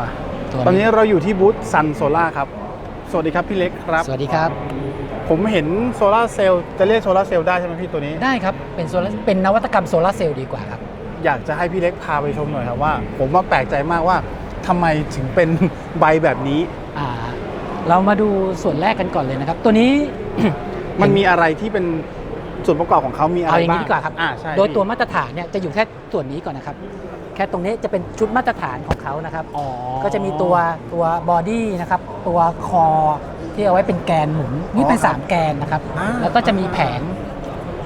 มาตัวตอนนี้เราอยู่ที่บูธซันโซล่าครับ สวัสดีครับพี่เล็กครับ สวัสดีครับ ผมเห็นโซลาร์เซลล์จะเรียกโซลาร์เซลล์ได้ใช่ไหมพี่ตัวนี้ ได้ครับ เป็นโซลาร์เป็นนวัตกรรมโซลาร์เซลล์ดีกว่าครับ อยากจะให้พี่เล็กพาไปชมหน่อยครับว่า ผมว่าแปลกใจมากว่าทำไมถึงเป็นใบแบบนี้อ่าเรามาดูส่วนแรกกันก่อนเลยนะครับ ตัวนี้มันมีอะไรที่เป็น ส่วนประกอบของเขามีอะไรเอาอย่างบ้านี้งดีกว่าครับ อ่าใช่โดยตัวพี่มาตรฐานเนี่ยจะอยู่แค่ส่วนนี้ก่อนนะครับ แค่ตรงนี้จะเป็นชุดมาตรฐานของเขานะครับ อ๋อก็จะมีตัวตัวบอดี้นะครับ ตัวคอที่เอาไว้เป็นแกนหมุน นี่เป็น 3 แกนนะครับ อ่าแล้วก็จะมีแผง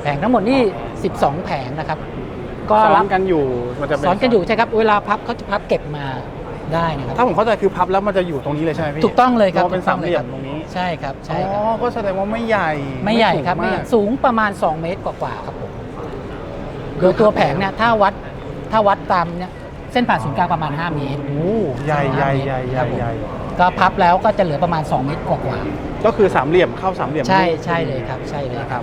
แผงทั้งหมดนี่ 12 แผงนะครับ ก็ซ้อรันบกันอยู่มันจะเป็ซ้อนกันอยู่ใช่ครับ เวลาพับเขาจะพับเก็บมา ได้นะครับ ถ้าผมเข้าใจคือพับแล้วมันจะอยู่ตรงนี้เลยใช่ไหมพี่ถูกต้องเลยครับพาะเป็นถูกต้สาอมงเหเลยลี่ยครัมบตรงนี้ ใช่ครับอ๋ใช่ครับอก็แสดงว่าไม่ใหญ่ไม่ใหญ่สูงครับไม่ใหญ่ากสูงประมาณ 2 เมตรกว่าๆครับผมโดยตัวแผงเนี่ยถ้าวัดถ้าวัดตามเนี่ยเส้นผ่านศูนย์กลางประมาณ 5 เมตรโอ้ใหญ่ใหญ่ใหญ่ใหญ่ใหญ่ก็พับแล้วก็จะเหลือประมาณ 2 เมตรกว่าก็คือสามเหลี่ยมเข้าสามเหลี่ยมๆใช่รูปใช่เลยครับใช่เลยครับ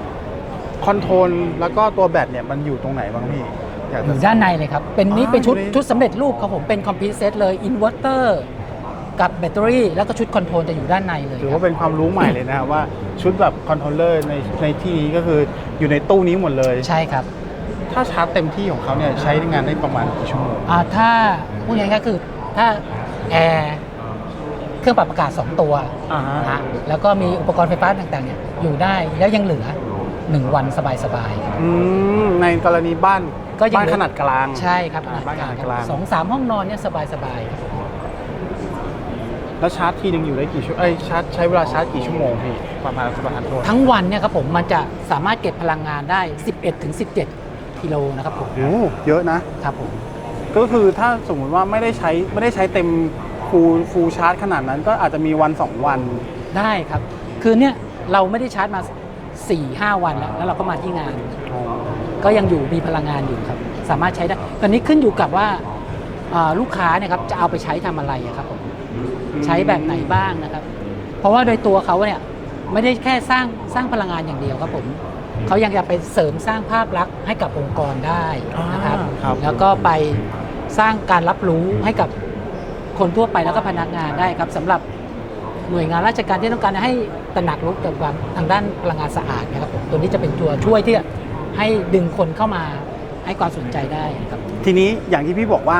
คอนโทรลแล้วก็ตัวแบตเนี่ยมันอยู่ตรงไหนบ้างพี่ อยากอจะ ยู่ด้านในเลยครับ เป็นนี้อ๋อเป็นชุดอยู่ใน ชุดสำเร็จรูปครับผมเป็นคอมพิวเซตเลยอินเวอร์เตอร์กับแบตเตอรี่ แล้วก็ชุดคอนโทรลจะอยู่ด้านในเลยถือครัว่าบเป็นความรู้ใหม่เลยนะครับว่าชุดแบบคอนโทรลเลอร์ในในที่นี้ก็คืออยู่ในตู้นี้หมดเลย ใช่ครับถ้าชาร์จเต็มที่ของเขาเนี่ยใช้งานได้ประมาณกี่ชั่วโมงอ่าถ้าพูดง่ายๆก็คือถ้าแอร์เครื่องปรับอากาศ 2 ตัวอ่านะฮะแล้วก็มีอุปกรณ์ไฟฟ้าต่างๆเนี่ยอยู่ได้แล้วยังเหลือ 1 วันสบายๆอืมในกรณีบ้าน ก็ยังบ้านเหลือขนาดกลางใช่ครับอ่าบ้านขนาดกลาง สองสามห้องนอนเนี่ยสบายๆครับแล้วชาร์จทีหนึงอยู่ได้กี่ชั่วเอ้ยชาร์จใช้เวลาชาร์จกี่ชั่วโมงพี่ประมาณประมาณโทษทั้งวันเนี่ยครับผมมันจะสามารถเก็บพลังงานได้ 11ถึง17 กิโลนะครับผมโอ้เยอะนะ ครับผม ก็คือถ้าสมมุติว่าไม่ได้ใช้ไม่ได้ใช้เต็มฟูลฟูลชาร์จขนาดนั้นก็อาจจะมีวัน 2 วัน ได้ครับ คือเนี่ยเราไม่ได้ชาร์จมา 4-5 วันแล้ว แล้วเราก็มาที่งาน ก็ยังอยู่มีพลังงานอยู่ครับ สามารถใช้ได้ตอนนี้ขึ้นอยู่กับว่าอ่าลูกค้าเนี่ยครับจะเอาไปใช้ทำอะไรอะครับผมใช้แบบไหนบ้างนะครับ เพราะว่าโดยตัวเขาเนี่ยไม่ได้แค่สร้างสร้างพลังงานอย่างเดียวครับผมเขายังจะไปเสริมสร้างภาพลักษณ์ให้กับองค์กรได้นะครับ อ่าครับ แล้วก็ไปสร้างการรับรู้ให้กับคนทั่วไปแล้วก็พนักงานได้ครับสำหรับหน่วยงานราชการที่ต้องการให้ตระหนักรู้เกี่ยวกับทางด้านพลังงานสะอาดนะครับผมตัวนี้จะเป็นตัวช่วยที่จะ ให้ดึงคนเข้ามาให้ความสนใจได้ครับ ทีนี้อย่างที่พี่บอกว่า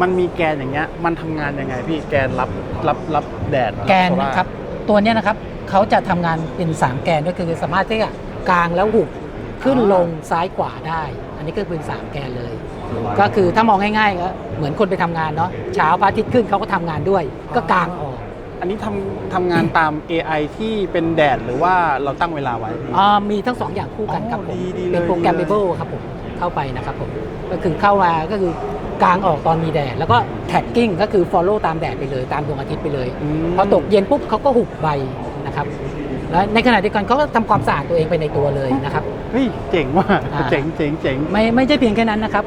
มันมีแกนอย่างเงี้ยมันทำงานยังไงพี่แกนรับรับรับแดดแกนโซล่านะครับ ตัวเนี้ยนะครับเขาจะทำงานเป็น 3 แกนด้วยคือสามารถที่จะกางแล้วหุบขึ้นลงซ้ายขวาได้ อันนี้ก็เป็น 3 แกนเลย ก็คือถ้ามองง่ายๆก็เหมือนคนไปทำงานเนาะเช้าพระอาทิตย์ขึ้นเขาก็ทำงานด้วย ก็กางออก อันนี้ทำทำงานตาม AI ที่เป็นแดดหรือว่าเราตั้งเวลาไว้พี่อ่ามีทั้งสองอย่างคู่กันครับผมอ๋อดีดีเลยเป็นโปรแกรมดีเลยเบิลครับผมเข้าไปนะครับผมก็คือเข้ามาก็คือกางออกตอนมีแดด แล้วก็แท็กกิ้งก็คือ follow ตามแดดไปเลยตามดวงอาทิตย์ไปเลย มพอตกเย็นปุ๊บเขาก็หุบใบนะครับแล้วในขณะเดียวกันเขาก็ทำความสะอาดตัวเองไปในตัวเลยนะครับ เฮ้ยเจ๋งว่ะอ่า เจ๋งเจ๋งเจ๋งไม่ไม่ใช่เพียงแค่นั้นนะครับ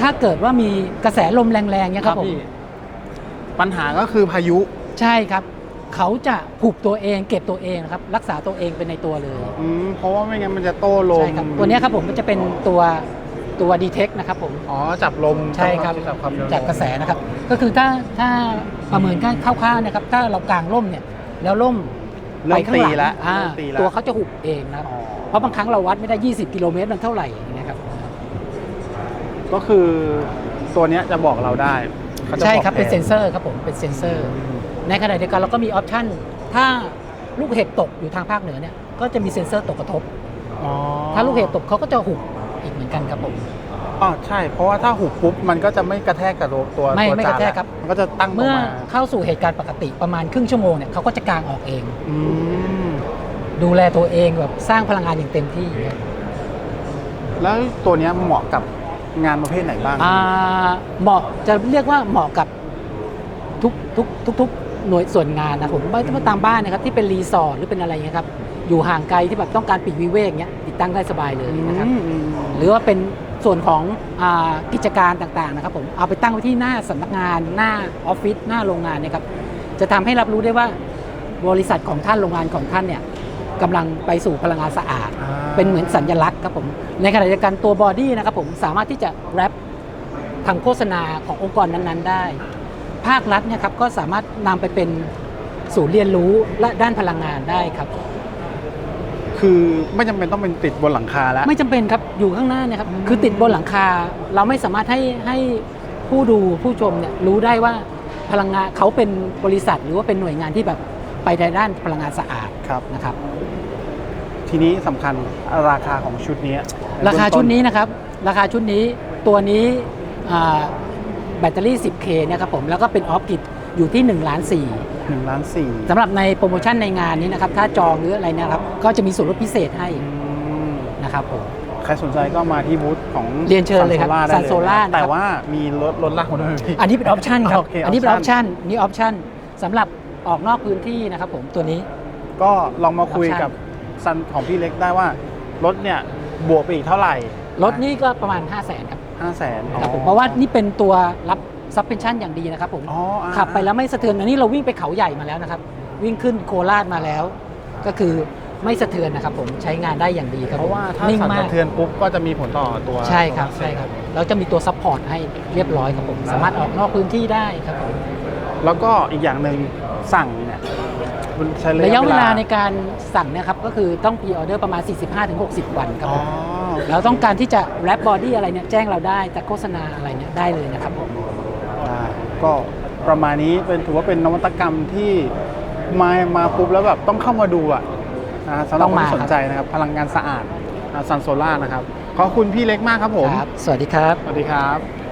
ถ้าเกิดว่ามีกระแสลมแรงๆเนี่ยครับผมพี่ปัญหาก็คือพายุ ใช่ครับ เขาจะหุบตัวเองเก็บตัวเองนะครับรักษาตัวเองเป็นในตัวเลยอืมเพราะว่าไม่งั้นมันจะโต้ลมใช่ครับตัวเนี้ยครับผมมันจะเป็นตัวตัวดีเทคนะครับผม อ๋อจับลมใช่ครับ จับความเร็วจากกระแสนะครับ ก็คือถ้าถ้าประเมินกันคร่าวๆนะครับ ถ้าเรากางร่มเนี่ย แล้วร่มเริ่มไปข้างตีหลังแล้วอ่าเริ่มตีแล้วตัวเขาจะหุบเองนะครับ อ๋อเพราะบางครั้งเราวัดไม่ได้ 20 กิโลเมตรมันเท่าไหร่นะครับ ก็คือตัวเนี้ยจะบอกเราได้ขาจะใช่อกครับเป็นแผเซ็นเซอร์ครับผม เป็นเซ็นเซอร์ ในขณะเดียวกันเราก็มีออปชันถ้าลูกเห็บตกอยู่ทางภาคเหนือเนี่ยก็จะมีเซ็นเซอร์ตกกระทบ อ๋อถ้าลูกเห็บตกเขาก็จะหุบอีกเหมือนกันครับผม อ๋อใช่ เพราะว่าถ้าหุบปุ๊บมันก็จะไม่กระแทกกับตัวไม่ตัวไม่จานกระแทกครับ มันก็จะตั้งลงเมื่อมาเข้าสู่เหตุการณ์ปกติประมาณครึ่งชั่วโมงเนี่ยเขาก็จะกางออกเอง อืมดูแลตัวเองแบบสร้างพลังงานอย่างเต็มที่ครับแล้วตัวเนี้ยเหมาะกับงานประเภทไหนบ้าง อ่าเหมาะจะเรียกว่าเหมาะกับทุกทุกทุกทุก หน่วยส่วนงานนะผมไม่ต้องตามบ้านนะครับที่เป็นรีสอร์ทหรือเป็นอะไรเงี้ยครับอยู่ห่างไกลที่แบบต้องการปีกวิเวกเงี้ยติดตั้งได้สบายเลยนะครับอืมอืมหรือว่าเป็นส่วนของอากิจการต่างๆนะครับผมเอาไปตั้งไว้ที่หน้าสำนักงานหน้าออฟฟิศหน้าโรงงานเนี่ยครับจะทำให้รับรู้ได้ว่าบริษัทของท่านโรงงานของท่านเนี่ยกำลังไปสู่พลังงานสะอาดอ่าเป็นเหมือนสัญลักษณ์ครับผมในขณะเดียวกันตัวบอดี้นะครับผมสามารถที่จะแรปทางโฆษณาขององค์กรนั้นๆ ได้ ภาครัฐเนี่ยครับก็สามารถนำไปเป็นศูนย์เรียนรู้และด้านพลังงานได้ครับ คือไม่จำเป็นต้องเป็นติดบนหลังคาแล้ว ไม่จำเป็นครับอยู่ข้างหน้าเนี่ยครับอืมคือติดบนหลังคาเราไม่สามารถให้ให้ผู้ดูผู้ชมเนี่ยรู้ได้ว่าพลังงานเขาเป็นบริษัทหรือว่าเป็นหน่วยงานที่แบบไปในด้านพลังงานสะอาดครับ นะครับ ทีนี้สำคัญราคาของชุดนี้ราคาชุดนี้นะครับ ราคาชุดนี้ตัวนี้อ่าแบตเตอรี่ 10K เนี่ยครับผมแล้วก็เป็นออฟกิดอยู่ที่1ล้าน4หนึ่งล้านสี่สำหรับในโปรโมชั่นในงานนี้นะครับถ้าจองหรืออะไรเนะครับก็จะมีส่วนลดพิเศษให้นะครับผม ใครสนใจก็มาที่บูธของเรียนเชิญเลยครับ Sunsolar ได้ Sunsolar นะครับแต่ว่ามีรถรถล่างมาด้วยไหมพี่ อันนี้เป็นออปชันครับ โอเคอันนี้เป็นออป option ชันนี่ออปชันสำหรับออกนอกพื้นที่นะครับผมตัวนี้ ก็ลองมาคุย option กับซันของพี่เล็กได้ว่ารถเนี่ยบวกไปอีกเท่าไหร่รถนี่ก็ประมาณ 5 0 0 0 0นครับ ห้าแสนครับผมเพราะว่านี่เป็นตัวรับซับเพนชั่นอย่างดีนะครับผมอ๋ออ่าขับไปแล้วไม่สะเทือนอันนี้เราวิ่งไปเขาใหญ่มาแล้วนะครับ วิ่งขึ้นโคราชมาแล้ว ก็คือไม่สะเทือนนะครับผมใช้งานได้อย่างดีครับเพราะว่าถ้านิ่งสั่นมาสะกเทือนปุ๊บก็จะมีผลต่อตัวใช่ครับใช่ครับแล้วจะมีตัวซัพพอร์ตให้เรียบร้อยครับผมสามารถออกนอกพื้นที่ได้ครับผมแล้วก็อีกอย่างหนึ่งสั่งเนี่ยมันใช้ระยะเวลาในการสั่งเนะครับก็คือต้องพีออเดอร์ประมาณ 45-60 วันครับอ๋อผม เราต้องการที่จะแรปบอดี้อะไรเนี่ยแจ้งเราได้แต่โฆษณาอะไรเนี่ยได้เลยนะครับผมได้ก็ประมาณนี้เป็นถือว่าเป็นนวัตกรรมที่มามาปุ๊บแล้วแบบต้องเข้ามาดูอะนะสำหรับคนที่สนใจนะครับ พลังงานสะอาดซันโซล่านะครับขอบคุณพี่เล็กมากครับผมครับสวัสดีครับ สวัสดีครับ